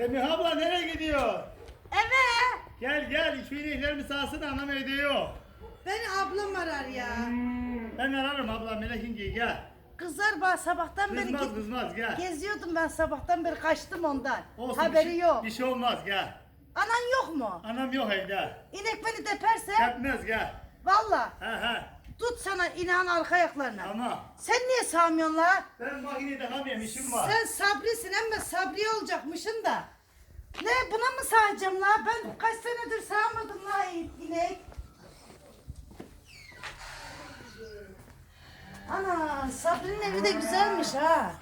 Semih abla nereye gidiyor? Eve. Gel gel içmeyeceklerimi sağsın anam evde yok. Beni ablam arar ya. Ben ararım abla Melek İnce'yi gel. Kızlar bana sabahtan beri Kızmaz ge- kızmaz gel. geziyordum ben sabahtan beri kaçtım ondan. Olsun, Haberi bir şey, yok. Bir şey olmaz gel. Anan yok mu? Anam yok evde. İnek beni deperse Yapmaz gel. valla He he. Tut sana inan arka ayaklarına. Ama Sen niye sağmıyorsun la? ben makineyi takamıyorum işim var. Sen sabrisin ama sabri olacakmışsın da. Ne buna mı sağacağım la? Ben kaç senedir sağmadım la inek. Ana Sabri'nin evi de güzelmiş ha.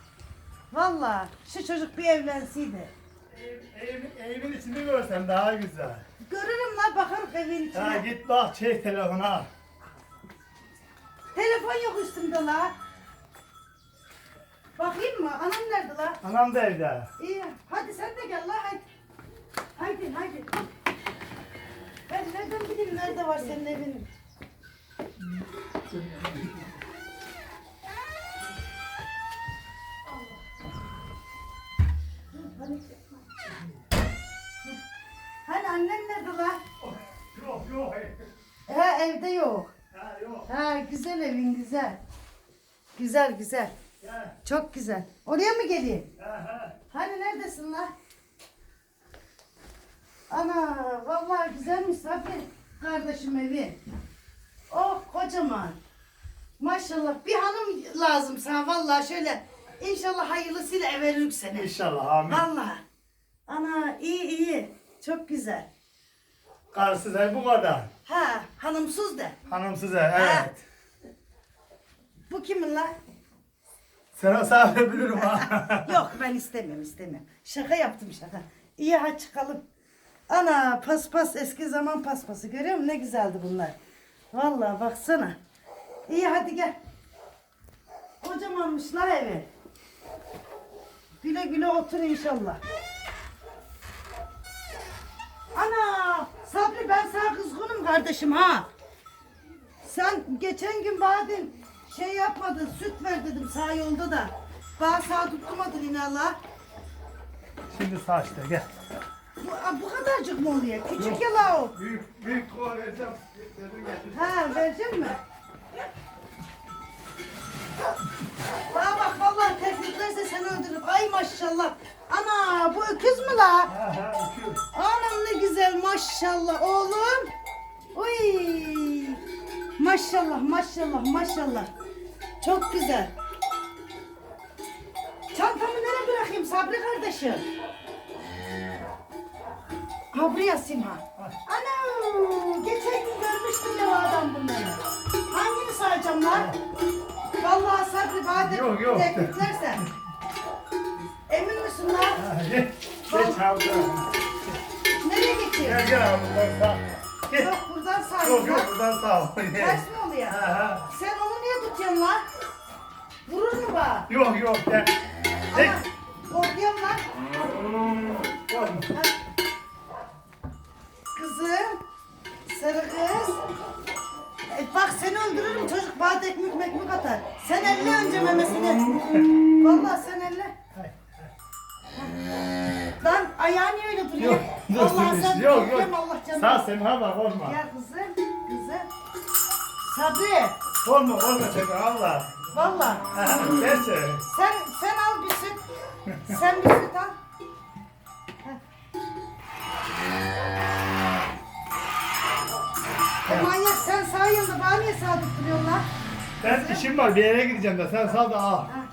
Valla şu çocuk bir evlenseydi. Ev, evimin, evimin içini görsen daha güzel. Görürüm la bakarım evin içine. Ha git bak çek telefona. Telefon yok üstümde la. Bakayım mı? Anam nerede la? Anam da evde. İyi. Hadi sen de gel la hadi. Haydi haydi. Ben nereden bileyim nerede var senin evin? Hani annen nerede la? Yok yok. He evde yok. Ha güzel evin güzel. Güzel güzel. Gel. Çok güzel. Oraya mı geleyim? Ha ha. Hani neredesin lan? Ana vallahi güzelmiş Sabri kardeşim evi. Oh kocaman. Maşallah bir hanım lazım sana vallahi şöyle. İnşallah hayırlısıyla evlenir seni. İnşallah amin. Vallahi. Ana iyi iyi. Çok güzel. Karısız ev bu kadar. Ha hanımsız de. Hanımsız ev evet. Bu kimin lan? Sana sağlayabilirim ha. Yok ben istemiyorum istemiyorum. Şaka yaptım şaka. İyi hadi çıkalım. Ana paspas eski zaman paspası görüyor musun ne güzeldi bunlar. Vallahi baksana. İyi hadi gel. Kocamanmış la evi. Güle güle otur inşallah. Ana Sabri ben sana kızgınım kardeşim ha. Sen geçen gün badem şey yapmadın, süt ver dedim sağ yolda da. Bana sağ tutturmadın inallah. Şimdi sağ işte gel. Bu, a, bu kadarcık mı oluyor? Küçük ya la o. Büyük büyük kova vereceğim. Getir. Ha verecek mi? Bana bak vallahi tebriklerse seni öldürürüm. Ay maşallah. Ana bu öküz mü la? Ha ha ne güzel maşallah oğlum. Uy. Maşallah maşallah maşallah. Çok güzel. Çantamı nereye bırakayım Sabri kardeşim? Ha buraya Simha. Ana geçen gün görmüştüm ya o adam bunları. Hangini sayacağım lan? Vallahi Sabri bana Yok, yok. tebriklersen. Emin misin lan? Geç. Geç. Nereye geçeyim? Gel gel abi buradan sağ. Geç. Yok buradan sağ. Yok yok buradan sağ. Ters mi oluyor? Ha ha. Sen onu niye tutuyorsun lan? Vurur mu bana? Yok yok gel. Sağ Semha bak korkma. Gel kızım. Kızım. Korkma Semha Allah. Vallahi. Ha ha. Gerçi. Sen sen al bir süt. Sen bir süt al. E manyak sen sağ yanında bana niye sağ tutturuyorsun lan? Ben işim var bir yere gideceğim de sen sal da al. Ha.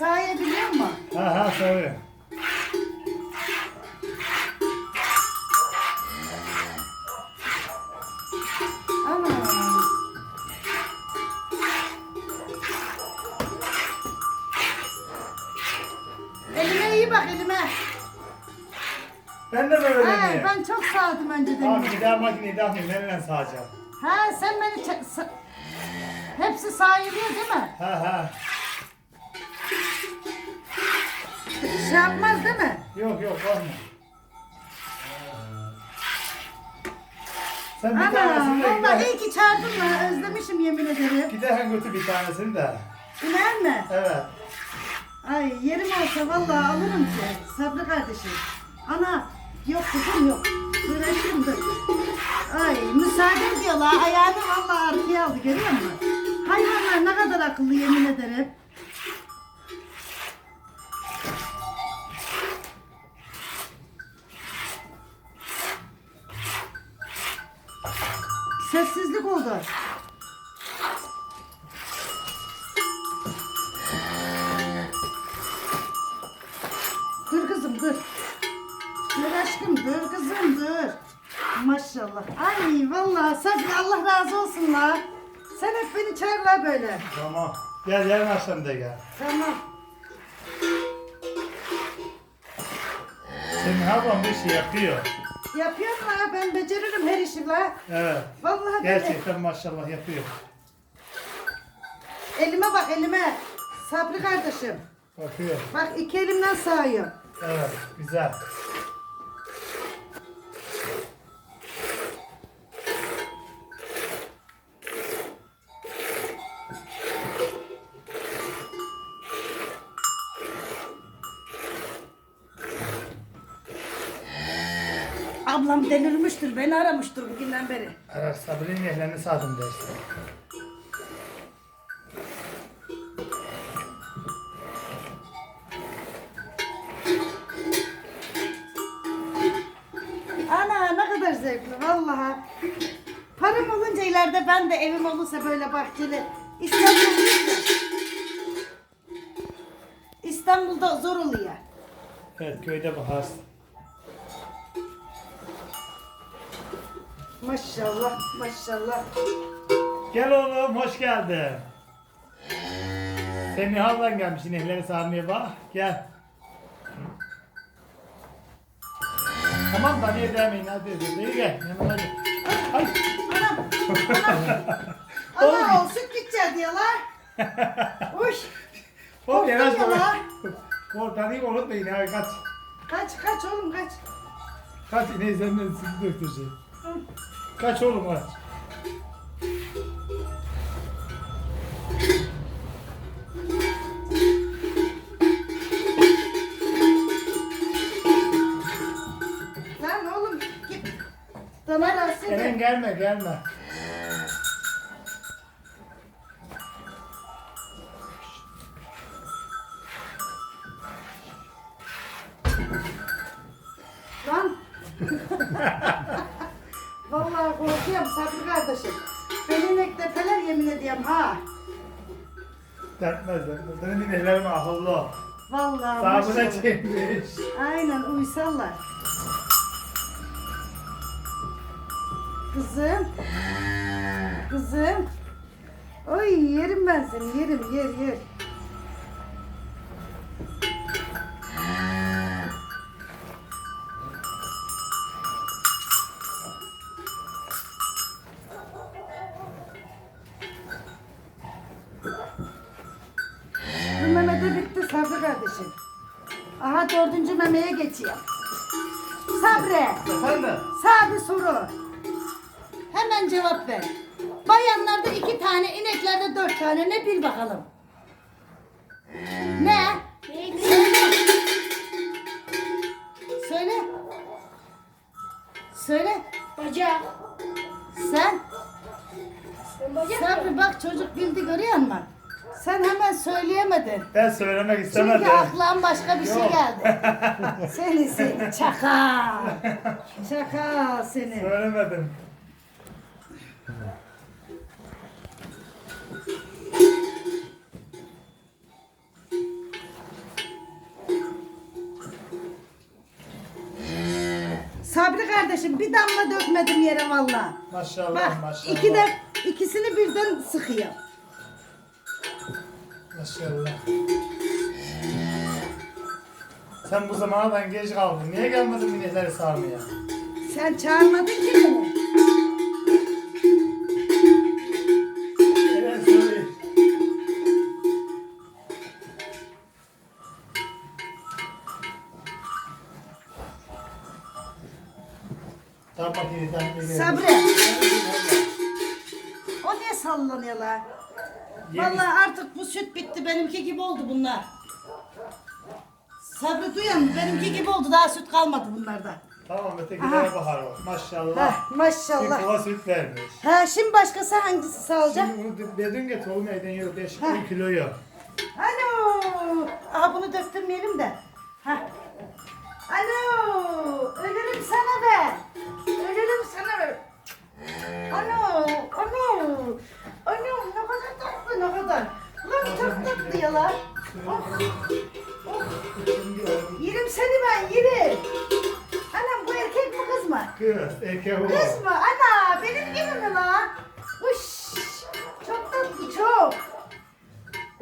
Sağa biliyor musun? Ha ha. Ana. Elime iyi bak elime. Ben de böyle Ha, ben çok sağdım önceden. Abi bir daha makineyi almayayım. Nereyle sağacağım? Ha sen beni sa- hepsi sayılıyor değil mi? Ha ha. Şey yapmaz değil mi? Yok yok korkma. Sen bir Ana tanesini de valla gider, iyi ki çağırdın la özlemişim yemin ederim. giderken götür bir tanesini de. İner mi? Evet. Ay yerim olsa vallahi alırım ki. Sabri kardeşim. Ana yok kızım yok. Dur aşkım dur. Ay müsaade diyorlar. Ayağını vallahi arkaya aldı görüyor musun? Hayvanlar ne kadar akıllı yemin ederim. Sessizlik oldu. Dur kızım dur. Dur aşkım dur kızım dur. Maşallah. Ay vallahi Sabri Allah razı olsun la. Sen hep beni çağır la böyle. Tamam. Gel yarın akşam da gel. Tamam. Senin ablam bir şey yapıyor. Yapıyorum la ben beceririm her işi la. Evet. Vallahi böyle. Gerçekten maşallah yapıyor. Elime bak elime. Sabri kardeşim. Bakıyor. Bak iki elimden sağıyorum. Evet. Güzel. Ablam delirmiştir beni aramıştır bugünden beri. Arar Sabri'nin yerlerini sağdım dersin. Ana ne kadar zevkli vallahi. Param olunca ileride ben de evim olursa böyle bahçeli İstanbul'da İstanbul'da zor oluyor. Evet köyde bakarsın. Maşallah maşallah. Gel oğlum hoş geldin. Senin ablan gelmiş inekleri sağmaya bak. Gel. Tamam da niye demeyin hadi hadi gel. Yanıma gel. Ay. Anam anam. Ana o süt gideceğiz diyorlar. Uş. Oğlum yanaş Korktun ya baba. lan. Korkanıyı unutmayın abi kaç. Kaç kaç oğlum kaç. Kaç ineği senden sütü döktürecek. Kaç oğlum kaç. Lan oğlum git. Damar alsın. Eren gelme gelme. Kardeşim. Beni nekleteler yemin ediyorum ha. Dertmez dertmez. Benim ineklerim akıllı. Vallahi Sağ buna maşallah. çekmiş. Aynen uysallar. Kızım. Kızım. Oy yerim ben seni yerim yer yer. Bu memede bitti Sabri kardeşim. Aha dördüncü memeye geçiyor. Sabri. Efendim? Sana bir soru. Hemen cevap ver. Bayanlarda iki tane, ineklerde dört tane. Ne bil bakalım. İstemedim. Çünkü aklına başka bir şey geldi. seni seni çakal. Çakal seni. Söylemedim. Sabri kardeşim bir damla dökmedim yere valla. Maşallah Bak maşallah. iki de ikisini birden sıkıyor. Maşallah. Sen bu zamanadan geç kaldın. Niye gelmedin inekleri sağmaya? Sen çağırmadın ki. Tamam bakayım de gel. Sabri. O niye sallanıyor lan? Yeni- Vallahi artık bu süt bitti. Benimki gibi oldu bunlar. Sabri duyan? Benimki gibi oldu. Daha süt kalmadı bunlarda. Tamam ötekilere bakar o. Maşallah. Heh, Bir maşallah. kova süt vermiş. Ha şimdi başkası hangisi sağlayacak? Şimdi bunu dedin ya tohum neyden yiyor 5 kilo yok. Alo. Aha bunu döktürmeyelim de. Ha. Alo. Ölürüm sana be. Ölürüm sana be. Ano. Ano. Ano. Ne kadar tatlı ne kadar. Lan çok tatlı ya lan. Oh. Oh. Yerim seni ben yerim. Anam bu erkek mi kız mı? Kız, erkek o. Kız mı? Ana benim gibi mi lan? Uş. Çok tatlı çok.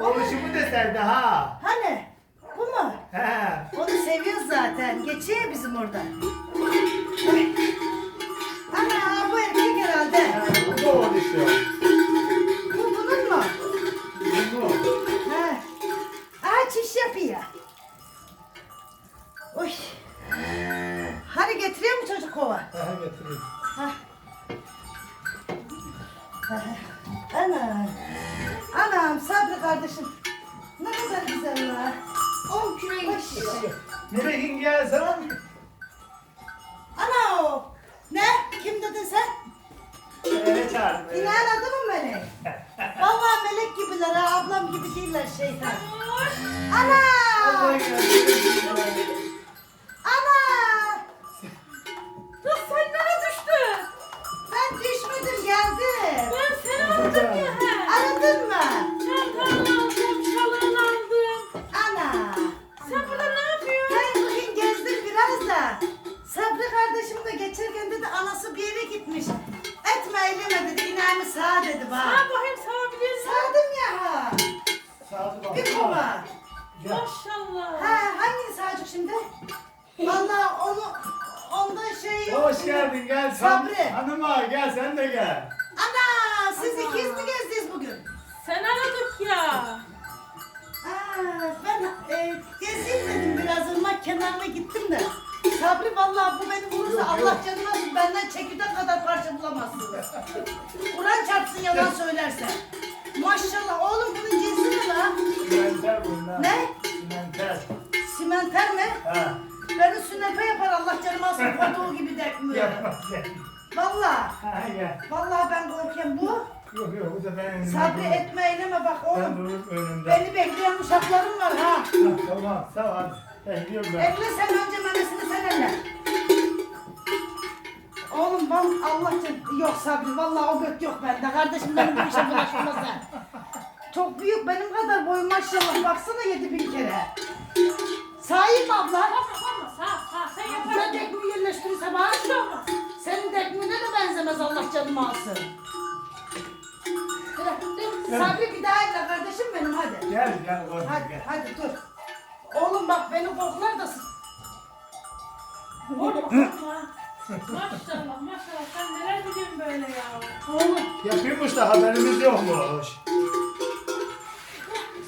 Oluşumu da sende ha. Hani? Bu mu? He. Onu seviyoruz zaten. Geçiyor bizim orada. Ana bu erkek herhalde. He, Bu da oluşuyor. Bu bunun mu? Bu. He. Aha çiş yapıyor. Uy. Hadi getiriyor mu çocuk kova? He getireyim. Hah. Ana. Anam Sabri kardeşim. Ne kadar güzel la. 10 kilo geçiyor. Nereye gelsen? Ana o. Ne? Kim dedin sen? Eve çağırdım. eve. İnanadın mı beni? Vallahi melek gibiler ha, ablam gibi değiller şeytan. Ana! Allah'a gelsin. Ana! He. Aradın mı? Çantanı aldım, şalını aldım. Ana! Sen burada ne yapıyorsun? Ben bugün gezdim biraz da. Sabri kardeşim de geçerken dedi anası bir yere gitmiş. Etme eyleme dedi inanı sağ dedi bana. Sen bakayım sağabilirsin. Sağdım ya ha. Sağa bak. Bir kova. Maşallah. Ha hangini sağacak şimdi? Vallahi onu onda şey yok. Hoş geldin gel. sen- Sabri. Hanıma gel sen de gel. Ana siz Ana. ikiz mi gezdiniz bugün? Sen aradık ya. Aa, ben e, gezeyim dedim biraz ırmak kenarına gittim de. Sabri vallahi bu beni vurursa Allah yok. canını alsın benden çekirdek kadar parça bulamazsınız. Kur'an çarpsın yalan söylerse. Maşallah oğlum bunun cinsi ne lan? Simenter bunlar. Ne? Simenter. Simenter mi? Ha. Beni sünnepe yapar Allah canımı alsın koduğu gibi dekmiyor. Yapma gel. Vallahi. Ha gel. Vallahi ben korkuyorum bu. Yok yok bu da benim önümde. Sabri etme eyleme bak Ben oğlum. dururum önümde. Beni bekleyen uşaklarım var ha. Ha, tamam sağ ol. Ben gidiyorum ben. Elle sen önce memesini sen elle. Oğlum ben Allah can yok Sabri vallahi o göt yok bende. Kardeşim benim bu işe bulaşmaz sen. Çok büyük benim kadar boyum maşallah baksana yedi bin kere. Sahip abla? Sen Sen yaparsın. dekmi yerleştirirse bana Bir şey olmaz. Senin dekmine de benzemez Allah canımı alsın. Sabri bir daha elle kardeşim benim hadi. Gel gel oğlum Hadi, gel. hadi dur. Oğlum bak beni koklar da s- Korkma korkma. Maşallah maşallah sen neler biliyorsun böyle ya. Oğlum Yapıyormuş da haberimiz yokmuş.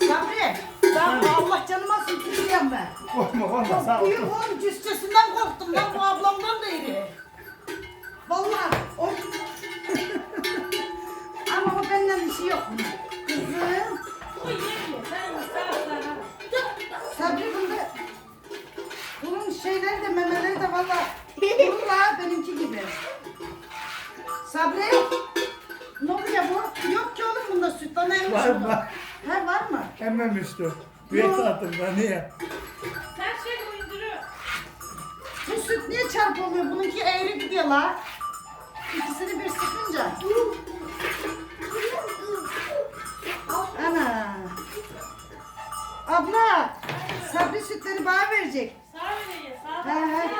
Sabri ben Allah canıma titriyorum ben. Korkma korkma sağ ol. büyük oğlum cüssesinden korktum lan bu ablamdan da iri. Vallahi o... Bir şey yok. Kızım. Sabri bunda... Bunun şeyleri de memeleri de valla ha benimki gibi. Sabri ne oluyor bu? Yok ki oğlum bunda süt lan neymiş Var var. He var mı? Emmemişti. Büyük attım ben niye? Sen şey uyduruyor. Bu süt niye çarp oluyor? Bununki eğri gidiyor la. İkisini bir sıkınca. Ana. Abla, Sabri sütleri bana verecek. Sağ vereye sağ. He?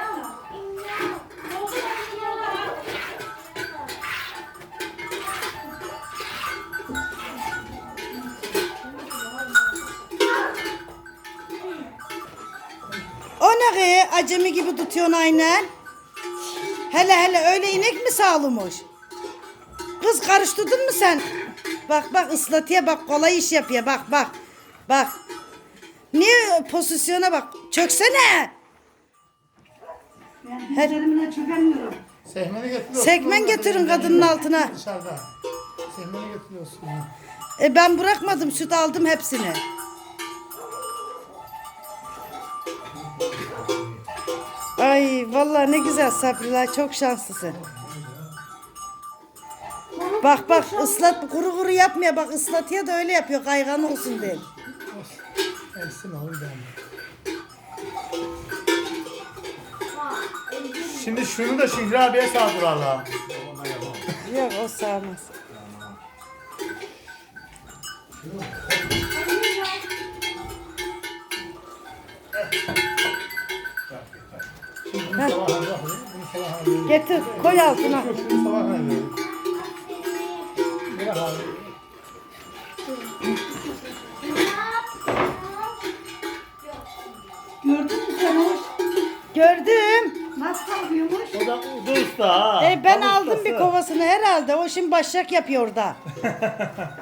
O ne ki? Acemi gibi tutuyorsun aynen. Hele hele öyle inek mi sağlamış? Kız karıştırdın mı sen? Bak bak ıslatıyor bak kolay iş yapıyor bak bak. Bak. Niye pozisyona bak? Çöksene. Ben Ben üzerimine çökemiyorum. Sekmeni getiriyorsun. Sekmen getirin kadının altına. Dışarıda. Sekmeni getiriyorsun. E ben bırakmadım süt aldım hepsini. Ay vallahi ne güzel Sabri'ler çok şanslısın. Bak bak ıslat kuru kuru yapmıyor bak ıslatıyor da öyle yapıyor kaygan olsun diye. Elsin oğlum ben. Şimdi şunu da Şükrü abiye saldırarlar. Yok o sağmaz. Getir koy altına. Şunu sabah. Abi. Gördün mü sen hoş? Gördüm. Nasıl kalkıyormuş? O da usta usta ha. E ben Tam aldım ustası. bir kovasını herhalde. O şimdi başak yapıyor orada.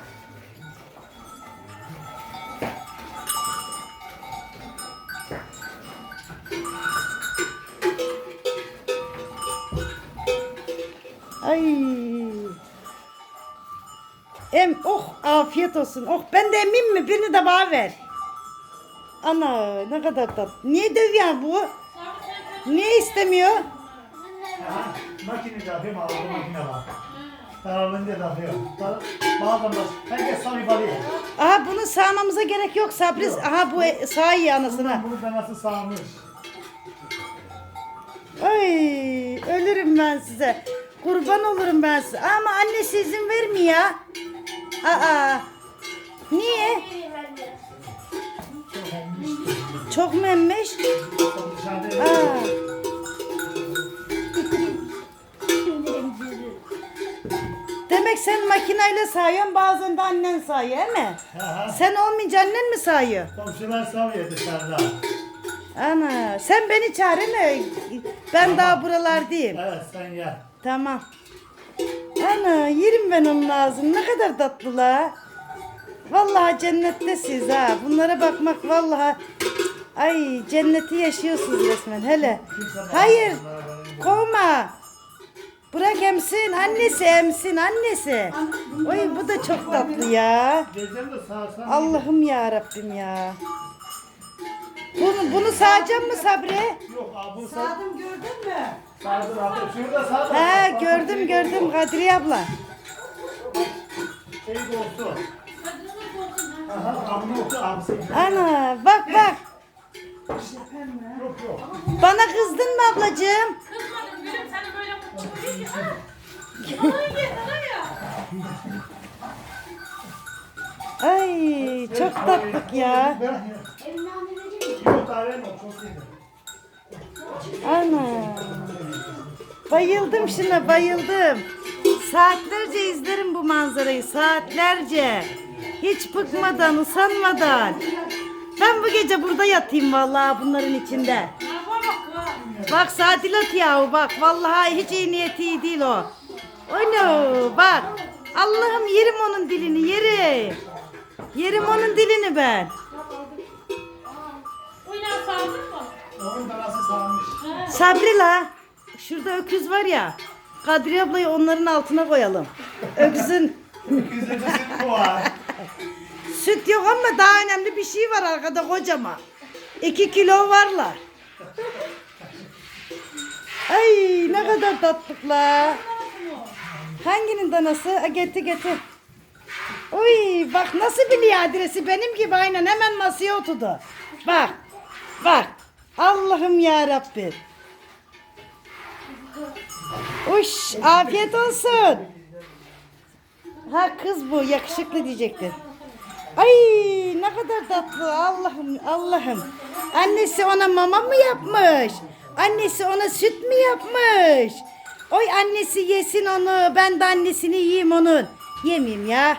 Em oh afiyet olsun. Oh ben de emeyim mi? Birini de bana ver. Ana ne kadar tatlı. Niye dövüyor bu? Niye istemiyor? Makine de abi makine var. Daralınca da yapıyor. Bazen baş. Herkes sana ibadet. Aha bunu sağmamıza gerek yok Sabri. Aha bu e- sağ iyi anasına. Bunu da nasıl sağmış. Ay ölürüm ben size. Kurban olurum ben size. Ama annesi izin vermiyor. Aa. Niye? Çok olmuş. Çok mu emmiş? Çok dışarıda Aa. Demek sen makineyle sağıyorsun bazen de annen sağıyor değil mi? Ha, ha. Sen olmayınca annen mi sağıyor? Komşular sağıyor dışarıda. Ana sen beni çağır mı? Ben daha buralardayım. Evet sen gel. Tamam. Ana yerim ben onun ağzını. Ne kadar tatlılar. Vallahi cennettesiniz ha. Bunlara bakmak vallahi ay cenneti yaşıyorsunuz resmen hele. Hayır. Kovma. Bırak emsin. Annesi emsin. Annesi. Oy bu da çok tatlı ya. Allah'ım ya Rabbim ya. Bunu, bunu sağacak mı Sabri? Yok abi bu sağ. Sağdım gördün mü? Sağ. He gördüm gördüm Kadriye abla. Şey de olsun. Aha abone oldu abisi. Ana bak bak. Yok yok. Bana kızdın mı ablacığım? Kızmadım gülüm seni böyle çıkıyor ki. Ha. Yalan ye sana ya. Ay çok tatlık ya. Ana. Bayıldım şuna bayıldım. Saatlerce izlerim bu manzarayı saatlerce. Hiç bıkmadan usanmadan. Ben bu gece burada yatayım vallahi bunların içinde. Bak Sadilat yahu bak vallahi hiç iyi niyeti iyi değil o. Ono bak. Allah'ım yerim onun dilini yerim. Yerim onun dilini ben. Sabri la. Şurada öküz var ya. Kadriye ablayı onların altına koyalım. Öküzün bu var. süt yok ama daha önemli bir şey var arkada kocaman. İki kilo varlar. Ay ne kadar tatlıklar. Hanginin danası? Ha, getir getir. Uy bak nasıl biliyor adresi benim gibi aynen hemen masaya oturdu. Bak bak Allah'ım ya Rabbim. Uş afiyet olsun. Ha kız bu yakışıklı diyecektin. Ay ne kadar tatlı Allah'ım Allah'ım. Annesi ona mama mı yapmış? Annesi ona süt mü yapmış? Oy annesi yesin onu ben de annesini yiyeyim onun. Yemeyeyim ya.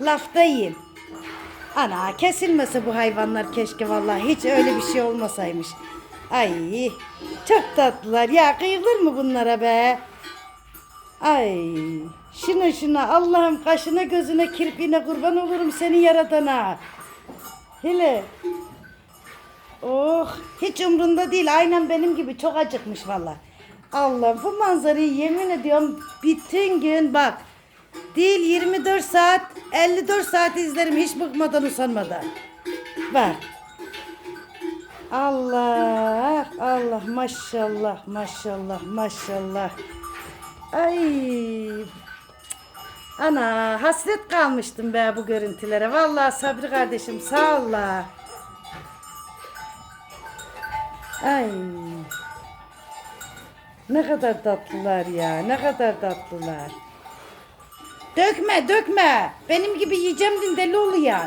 Lafta yiyeyim. Ana kesilmese bu hayvanlar keşke vallahi hiç öyle bir şey olmasaymış. Ay çok tatlılar ya kıyılır mı bunlara be? Ay şuna şuna Allah'ım kaşına gözüne kirpiğine kurban olurum seni yaratana. Hele. Oh hiç umrunda değil aynen benim gibi çok acıkmış valla. Allah bu manzarayı yemin ediyorum bütün gün bak. Değil 24 saat 54 saat izlerim hiç bıkmadan usanmadan. Bak. Allah Allah maşallah maşallah maşallah. Ay. Ana hasret kalmıştım be bu görüntülere. Vallahi Sabri kardeşim sağ ol. Ay. Ne kadar tatlılar ya. Ne kadar tatlılar. Dökme dökme. Benim gibi yiyeceğim din deli oluyor.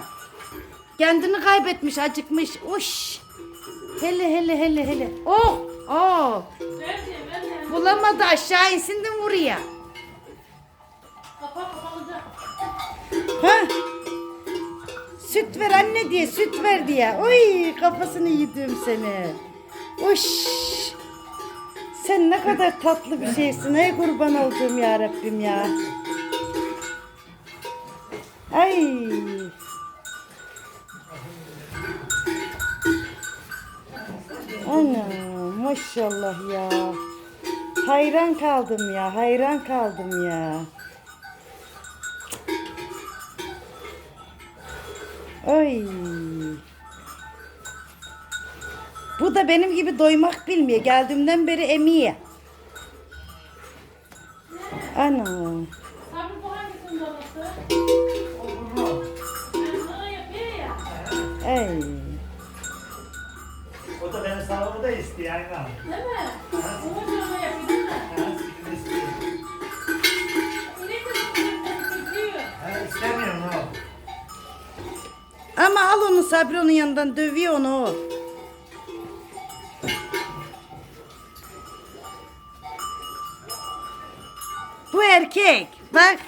Kendini kaybetmiş acıkmış. Uş. Hele hele hele hele. Oh. Oh. Bulamadı aşağı insin de vuruyor. Kapak kapanacak. Ha? Süt ver anne diye süt ver diye. Oy kafasını yedim seni. Uş. Sen ne kadar tatlı bir şeysin. Ey kurban olduğum ya Rabbim ya. Ay. Ana maşallah ya. Hayran kaldım ya. Hayran kaldım ya. Ay. Bu da benim gibi doymak bilmiyor. Geldiğimden beri emiyor. Ana. Sabri bu hangisinin babası? Olur sağlığımı da istiyor aynen. Değil mi? Yapıyor değil mi? Ha, sikini istiyor. İnek de bunu tutuyor. Ha, istemiyorum o. Ama al onu Sabri onun yanından dövüyor onu o. Bu erkek. Bak.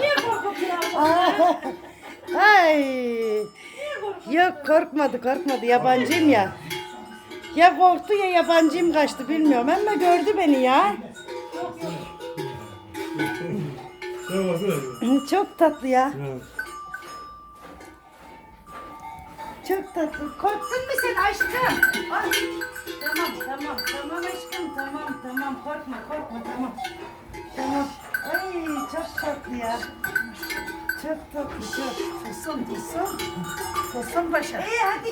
Niye korkutuyor? Ay. Yok korkmadı korkmadı yabancıyım ya. Ya korktu ya yabancıyım kaçtı bilmiyorum ama gördü beni ya. Baksana. Çok tatlı ya. Çok tatlı. Korktun mu sen aşkım? Ay. Tamam tamam tamam aşkım tamam tamam korkma korkma tamam. Tamam. Ay çok tatlı ya. Çok tatlı çok. Tosun tosun. Tosun başa. İyi hadi